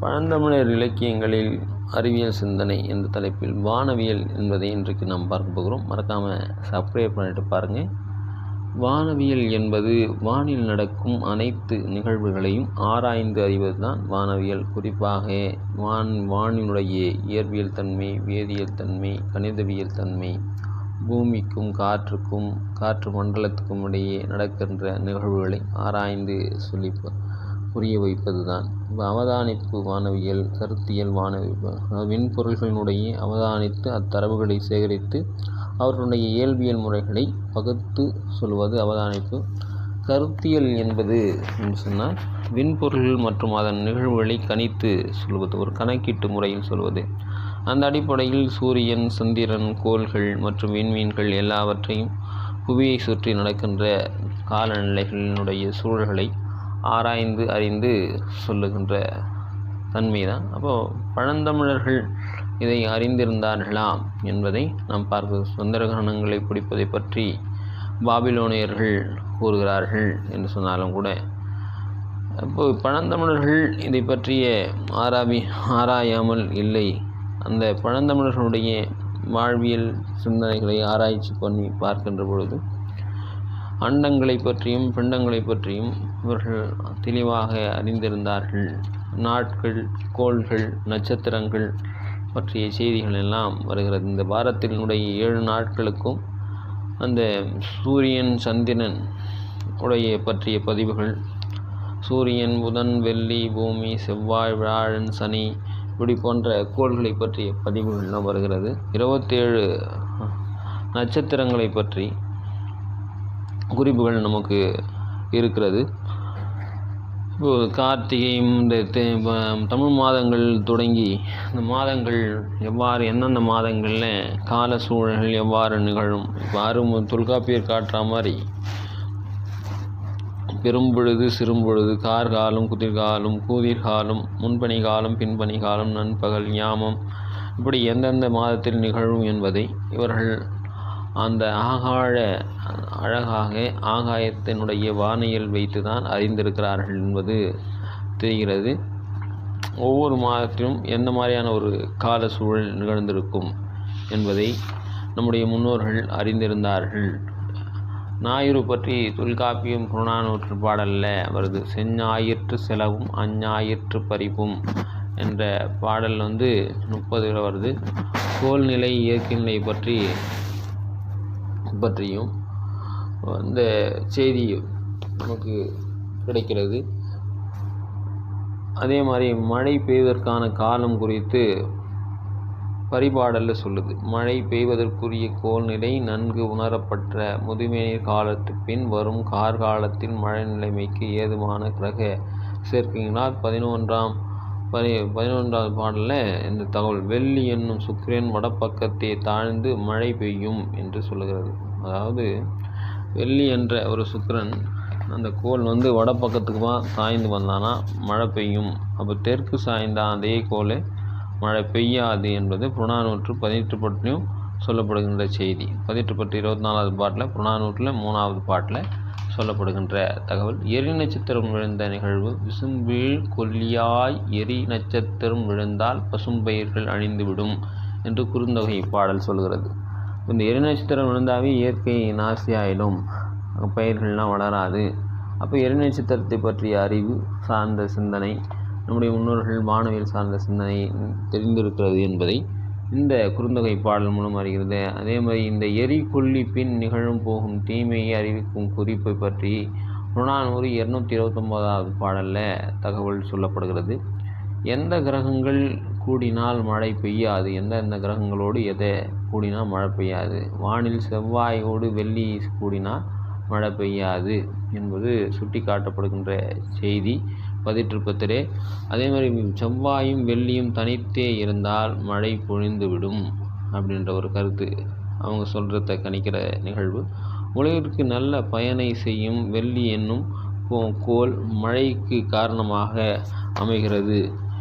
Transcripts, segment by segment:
பழந்தமிழர் இலக்கியங்களில் அறிவியல் சிந்தனை என்ற தலைப்பில் வானவியல் என்பதை இன்றைக்கு நாம் பார்க்க போகிறோம். மறக்காமல் சப்ஸ்கிரைப் பண்ணிட்டு பாருங்கள் வானவியல் என்பது வானில் நடக்கும் அனைத்து நிகழ்வுகளையும் ஆராய்ந்து அறிவது தான் வானவியல். குறிப்பாக வான் வானினுடைய இயற்பியல் தன்மை வேதியியல் தன்மை கணிதவியல் தன்மை பூமிக்கும் காற்றுக்கும் காற்று மண்டலத்துக்கும் இடையே நடக்கின்ற நிகழ்வுகளை ஆராய்ந்து சொல்லிப்பார் புரிய வைப்பது தான் அவதானிப்பு வானவியல் கருத்தியல் வானவி விண்பொருள்களினுடைய அவதானித்து அத்தரவுகளை சேகரித்து அவர்களுடைய இயல்பியல் முறைகளை பகுத்து சொல்வது அவதானிப்பு. கருத்தியல் என்பது என்று சொன்னால் விண்பொருள்கள் மற்றும் அதன் நிகழ்வுகளை கணித்து சொல்வது ஒரு கணக்கீட்டு முறையில் சொல்வது. அந்த அடிப்படையில் சூரியன் சந்திரன் கோள்கள் மற்றும் விண்மீன்கள் எல்லாவற்றையும் புவியை சுற்றி நடக்கின்ற காலநிலைகளினுடைய சூழல்களை ஆராய்ந்து அறிந்து சொல்லுகின்ற தன்மை தான் அப்போது பழந்தமிழர்கள் இதை அறிந்திருந்தார்களா என்பதை நாம் பார்க்க சந்திரகிரகணங்களை பிடிப்பதை பற்றி பாபிலோனியர்கள் கூறுகிறார்கள் என்று சொன்னாலும் கூட இப்போ பழந்தமிழர்கள் இதை பற்றிய ஆராவி ஆராயாமல் இல்லை. அந்த பழந்தமிழர்களுடைய வாழ்வியல் சிந்தனைகளை ஆராய்ச்சி பண்ணி பார்க்கின்ற பொழுது அண்டங்களை பற்றியும் பிண்டங்களை பற்றியும் இவர்கள் தெளிவாக அறிந்திருந்தார்கள். நாட்கள் கோள்கள் நட்சத்திரங்கள் பற்றிய செய்திகள் எல்லாம் வருகிறது. இந்த வாரத்தினுடைய ஏழு நாட்களுக்கும் அந்த சூரியன் சந்திரன் உடைய பற்றிய பதிவுகள் சூரியன் புதன் வெள்ளி பூமி செவ்வாய் வியாழன் சனி இப்படி போன்ற கோள்களை பற்றிய பதிவுகள்லாம் வருகிறது. இருபத்தேழு நட்சத்திரங்களை பற்றி குறிப்புகள் நமக்கு இருக்கிறது. இப்போது கார்த்திகை இந்த தமிழ் மாதங்கள் தொடங்கி இந்த மாதங்கள் எவ்வாறு எந்தெந்த மாதங்களில் கால சூழல்கள் எவ்வாறு நிகழும் இப்போ தொல்காப்பியர் காட்டுற மாதிரி பெரும்பொழுது சிறும்பொழுது கார்காலம் குதிர்காலம் கூதிர்காலம் முன்பணி காலம் பின்பணி காலம் நண்பகல் ஞாமம் இப்படி எந்தெந்த மாதத்தில் நிகழும் என்பதை இவர்கள் அந்த ஆகாழ அழகாக ஆகாயத்தினுடைய வானியல் வைத்து தான் அறிந்திருக்கிறார்கள் என்பது தெரிகிறது. ஒவ்வொரு மாதத்திலும் எந்த மாதிரியான ஒரு கால சூழல் நிகழ்ந்திருக்கும் என்பதை நம்முடைய முன்னோர்கள் அறிந்திருந்தார்கள். ஞாயிறு பற்றி தொல்காப்பியம் புறநானூற்று பாடலில் வருது. செஞ்ஞாயிற்று செலவும் அஞ்ஞாயிற்று பறிப்பும் என்ற பாடல் வந்து முப்பதில் வருது. கோல்நிலை இயற்கை நிலை பற்றி பற்றியும் இந்த செய்தி நமக்கு கிடைக்கிறது. அதே மாதிரி மழை பெய்வதற்கான காலம் குறித்து பரிபாடலில் சொல்லுது. மழை பெய்வதற்குரிய கோல்நிலை நன்கு உணரப்பட்ட முதுமைநீர் காலத்து பின் வரும் கார்காலத்தின் மழை நிலைமைக்கு ஏதுவான கிரக சேர்க்கைகளால் பதினொன்றாம் பதி பதினொன்றாவது பாடலில் இந்த தகவல் வெள்ளி என்னும் சுக்கிரன் வடப்பக்கத்தை தாழ்ந்து மழை பெய்யும் என்று சொல்லுகிறது. அதாவது வெள்ளி என்ற ஒரு சுக்கிரன் அந்த கோள் வந்து வட வடப்பக்கத்துக்கு சாய்ந்து வந்தானா மழை பெய்யும். அப்போ தெற்கு சாய்ந்தா அதே கோள் மழை பெய்யாது என்பது புறநானூற்று பதினெட்டு பற்றியும் சொல்லப்படுகின்ற செய்தி. பதினெட்டு பட்டு இருபத்தி நாலாவது பாட்டில் புறநானூற்றில் மூணாவது பாட்டில் சொல்லப்படுகின்ற தகவல். எரி நட்சத்திரம் விழுந்த நிகழ்வு விசும்பீழ் கொல்லியாய் எரி நட்சத்திரம் விழுந்தால் பசும்பயிர்கள் அழிந்துவிடும் என்று குறுந்தொகை பாடல் சொல்கிறது. இந்த எரி நட்சத்திரம் விழுந்தாவே இயற்கை நாசியாயிடும். பயிர்கள்லாம் வளராது. அப்போ எரி நட்சத்திரத்தை பற்றிய அறிவு சார்ந்த சிந்தனை நம்முடைய முன்னோர்கள் வானவியல் சார்ந்த சிந்தனை தெரிந்திருக்கிறது என்பதை இந்த குறுந்தொகை பாடல் மூலம் அறிகிறது. அதே மாதிரி இந்த எரி கொல்லி பின் நிகழும் போகும் தீமையை அறிவிக்கும் குறிப்பை பற்றி புறநானூறு இரநூத்தி இருபத்தொம்போதாவது பாடலில் தகவல் சொல்லப்படுகிறது. எந்த கிரகங்கள் கூடினால் மழை பெய்யாது. எந்தெந்த கிரகங்களோடு எதை கூடினால் மழை பெய்யாது. வானில் செவ்வாயோடு வெள்ளி கூடினால் மழை பெய்யாது என்பது சுட்டி காட்டப்படுகின்ற செய்தி பதிற்றுப்பத்திலே. அதே மாதிரி செவ்வாயும் வெள்ளியும் தனித்தே இருந்தால் மழை பொழிந்துவிடும் அப்படின்ற ஒரு கருத்து அவங்க சொல்கிறத கணிக்கிற நிகழ்வு. உலகிற்கு நல்ல பயனை செய்யும் வெள்ளி என்னும் கோல் மழைக்கு காரணமாக அமைகிறது.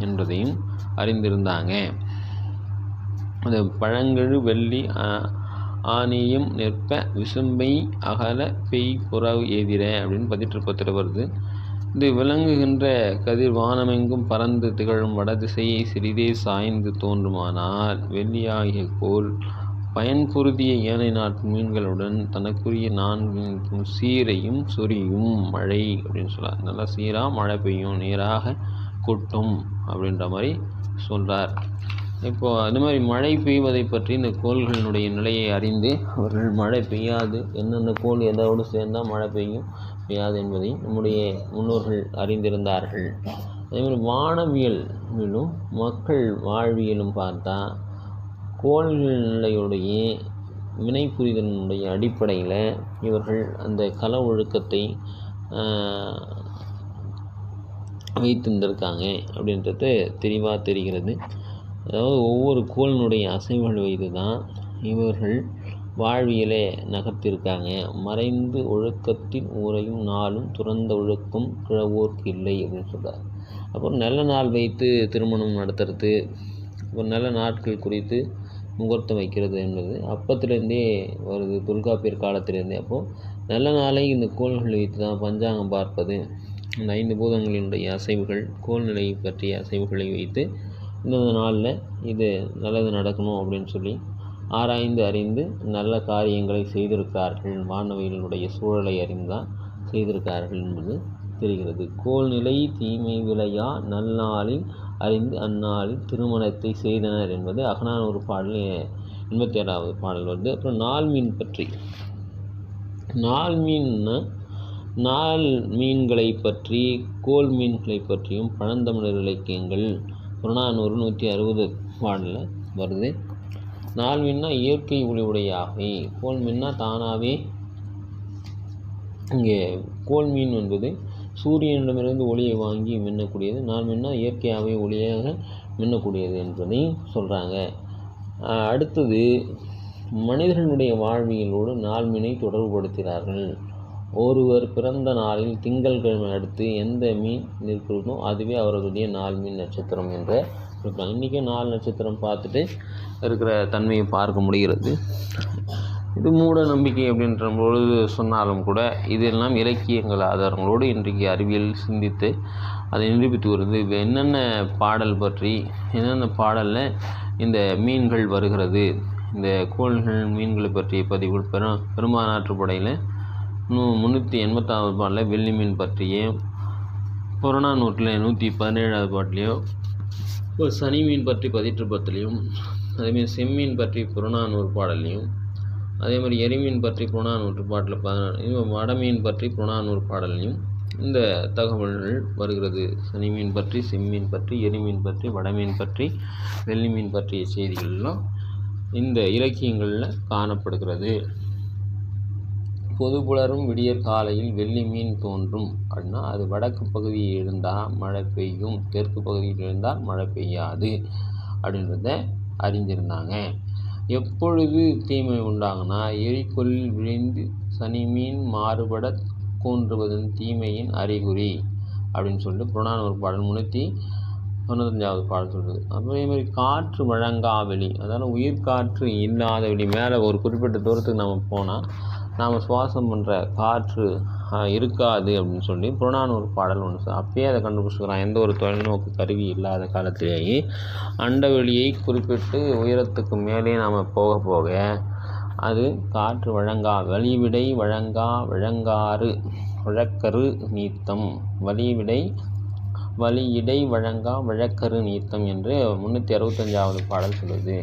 என்பதையும் அறிந்திருந்தாங்க. அது பழங்கழு வெள்ளி ஆணியும் நிற்ப விசும்பை அகல பெய் புறவு எதிர அப்படின்னு பதிற்றுப்பத்தில் வருது. இது விளங்குகின்ற கதிர் வானமெங்கும் பறந்து திகழும் வடதிசையை சிறிதே சாய்ந்து தோன்றுமானால் வெள்ளியாகிய கோல் பயன் ஏனை நாட்டு மீன்களுடன் தனக்குரிய நான்கு சீரையும் சொரியும் மழை அப்படின்னு சொல்லலாம் நல்லா சீராக மழை பெய்யும். நீராக கொட்டும் அப்படின்ற மாதிரி சொல்கிறார் இப்போ அது மாதிரி மழை பெய்வதை பற்றி இந்த கோள்களினுடைய நிலையை அறிந்து அவர்கள் மழை பெய்யாது. எந்தெந்த கோள் எதோடு சேர்ந்தால் மழை பெய்யும் பெய்யாது என்பதை நம்முடைய முன்னோர்கள் அறிந்திருந்தார்கள். அதேமாதிரி வானவியலிலும் மக்கள் வாழ்வியலும் பார்த்தா கோள்கள் நிலையுடைய வினை புரிதலினுடைய அடிப்படையில் இவர்கள் அந்த கள ஒழுக்கத்தை வைத்திருந்திருக்காங்க அப்படின்றது தெளிவாக தெரிகிறது. அதாவது ஒவ்வொரு கோளினுடைய அசைவுகள் வைத்து தான் இவர்கள் வாழ்வியலே நகர்த்திருக்காங்க. மறைந்து ஒழுக்கத்தின் ஊரையும் நாளும் துறந்த ஒழுக்கம் கிழவோர்க்கு இல்லை அப்படின்னு சொல்கிறார் அப்புறம் நல்ல நாள் வைத்து திருமணம் நடத்துறது அப்புறம் நல்ல நாட்கள் குறித்து முகூர்த்தம் வைக்கிறது என்பது அப்பத்துலேருந்தே வருது தொல்காப்பியர் காலத்திலேருந்தே. அப்போது நல்ல நாளை இந்த கோள்கள் வைத்து தான் பஞ்சாங்கம் பார்ப்பது. இந்த ஐந்து பூதங்களினுடைய அசைவுகள் கோல்நிலையை பற்றிய அசைவுகளை வைத்து இந்தந்த நாளில் இது நல்லது நடக்கணும் அப்படின்னு சொல்லி ஆராய்ந்து அறிந்து நல்ல காரியங்களை செய்திருக்கிறார்கள். மாணவிகளுடைய சூழலை அறிந்தான் செய்திருக்கிறார்கள் என்பது தெரிகிறது. கோல்நிலை தீமை விளையா நல்நாளில் அறிந்து அந்நாளில் திருமணத்தை செய்தனர் என்பது அகநானூறு பாடல் எண்பத்தி ஏழாவது பாடல் வருது அப்புறம் நாள் மீன் பற்றி. நாள் மீன்னா நாள் மீன்களை பற்றி கோல் மீன்களை பற்றியும் பழந்தமிழர் இலக்கியங்கள் புறநானூறு நூற்றி அறுபது பாடலில் வருது. நாள் மீன்னா இயற்கை ஒளி உடையாகவே கோல் மீன்னா தானாகவே இங்கே கோல் மீன் என்பது சூரியனிடமிருந்து ஒளியை வாங்கி மின்னக்கூடியது நாள் மீன்னா இயற்கையாகவே ஒளியாக மின்னக்கூடியது என்பதை சொல்கிறாங்க அடுத்தது மனிதர்களுடைய வாழ்வியலோடு நாள் மீனை தொடர்புபடுத்துகிறார்கள். ஒருவர் பிறந்த நாளில் திங்கள்கிழமை அடுத்து எந்த மீன் இருக்கிறதோ அதுவே அவர்களுடைய நாள் மீன் நட்சத்திரம் என்ற இருக்கலாம் இன்றைக்கி நாலு நட்சத்திரம் பார்த்துட்டு இருக்கிற தன்மையை பார்க்க முடிகிறது. இது மூட நம்பிக்கை அப்படின்ற பொழுது சொன்னாலும் கூட இதெல்லாம் இலக்கியங்கள் ஆதாரங்களோடு இன்றைக்கு அறிவியல் சிந்தித்து அதை நிரூபித்து வருது. இப்போ என்னென்ன பாடல் பற்றி என்னென்ன பாடலில் இந்த மீன்கள் வருகிறது இந்த கோள்கள் மீன்களை பற்றிய பதிவு பெரும் பெருமானாற்று படையில் நூ முந்நூற்றி எண்பத்தாவது பாடலில் வெள்ளி மீன் பற்றியும் புறநானூற்றில் நூற்றி பதினேழாவது பாட்டிலையும் இப்போ சனி மீன் பற்றி பதிற்று அதேமாரி அதேமாதிரி செம்மீன் பற்றி புறநானூறு பாடல்லையும் அதே மாதிரி எரிமீன் பற்றி புறநானூற்று பாட்டில் பதினாறு வடமீன் பற்றி புறநானூறு பாடல்லையும் இந்த தகவல்கள் வருகிறது. சனி மீன் பற்றி செம்மீன் பற்றி எரிமீன் பற்றி வடமீன் பற்றி வெள்ளி மீன் பற்றிய செய்திகள்லாம் இந்த இலக்கியங்களில் காணப்படுகிறது. பொது புலரும் விடியற் காலையில் வெள்ளி மீன் தோன்றும். அப்படின்னா அது வடக்கு பகுதியில் இருந்தால் மழை பெய்யும். தெற்கு பகுதியில் இருந்தால் மழை பெய்யாது அப்படின்றத அறிஞ்சிருந்தாங்க எப்பொழுது தீமை உண்டாங்கன்னா எரிகொல்லில் விழுந்து சனி மீன் மாறுபட கூன்றுவதன் தீமையின் அறிகுறி அப்படின்னு சொல்லிட்டு புறநானூறு பாடல் முன்னூற்றி தொண்ணூத்தஞ்சாவது பாடல் சொல்கிறது அதே மாதிரி காற்று வழங்கா வெளி அதாவது உயிர் காற்று இல்லாத வெளி மேலே ஒரு குறிப்பிட்ட தூரத்துக்கு நம்ம போனால் நாம் சுவாசம் பண்ணுற காற்று இருக்காது அப்படின்னு சொல்லி புறநானூறு பாடல் ஒன்று அப்பயே அதை கண்டுபிடிச்சிக்கிறான் எந்த ஒரு தொலைநோக்கு கருவி இல்லாத காலத்திலேயே அண்டவெளியை குறிப்பிட்டு உயரத்துக்கு மேலே நாம் போக போக அது காற்று வழங்கா வழிவிடை வழங்கா வழங்காறு வழக்கரு நீத்தம் வழிவிடை வழி இடை வழங்கா வழக்கரு நீத்தம் என்று முந்நூற்றி அறுபத்தஞ்சாவது பாடல் சொல்லுது.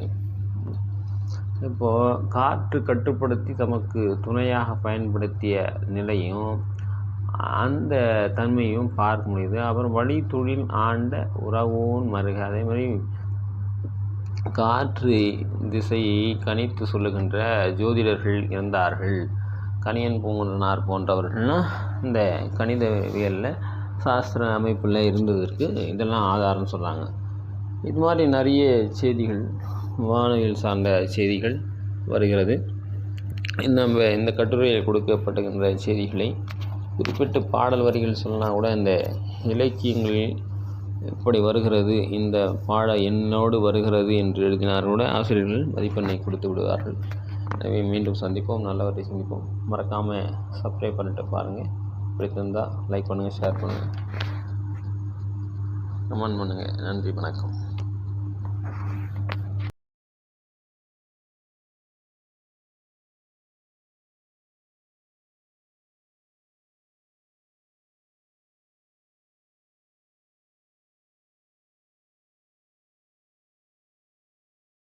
இப்போது காற்று கட்டுப்படுத்தி தமக்கு துணையாக பயன்படுத்திய நிலையும் அந்த தன்மையும் பார்க்க முடியுது. அப்புறம் வழி தொழில் ஆண்ட உறவோன் மருக. அதே மாதிரி காற்று திசையை கணித்து சொல்லுகின்ற ஜோதிடர்கள் இருந்தார்கள் கணியன் பூங்குன்றனார் போன்றவர்கள்லாம் இந்த கணிதவியலில் சாஸ்திர அமைப்பில் இருந்ததற்கு இதெல்லாம் ஆதாரம் சொல்கிறாங்க இது மாதிரி நிறைய செய்திகள் வானவியல் சார்ந்த செய்திகள் வருகிறது. நம்ம இந்த கட்டுரையில் கொடுக்கப்பட்டுகின்ற செய்திகளை குறிப்பிட்ட பாடல் வரிகள் சொல்லலாம் கூட இந்த இலக்கியங்களில் எப்படி வருகிறது இந்த பாட என்னோடு வருகிறது என்று எழுதினார் கூட ஆசிரியர்கள் மதிப்பெண்ணை கொடுத்து விடுவார்கள். எனவே மீண்டும் சந்திப்போம் நல்லவற்றை சந்திப்போம். மறக்காமல் சப்ஸ்கிரைப் பண்ணிட்டு பாருங்கள் பிடித்திருந்தால் லைக் பண்ணுங்கள் ஷேர் பண்ணுங்கள் கமெண்ட் பண்ணுங்கள் நன்றி வணக்கம்.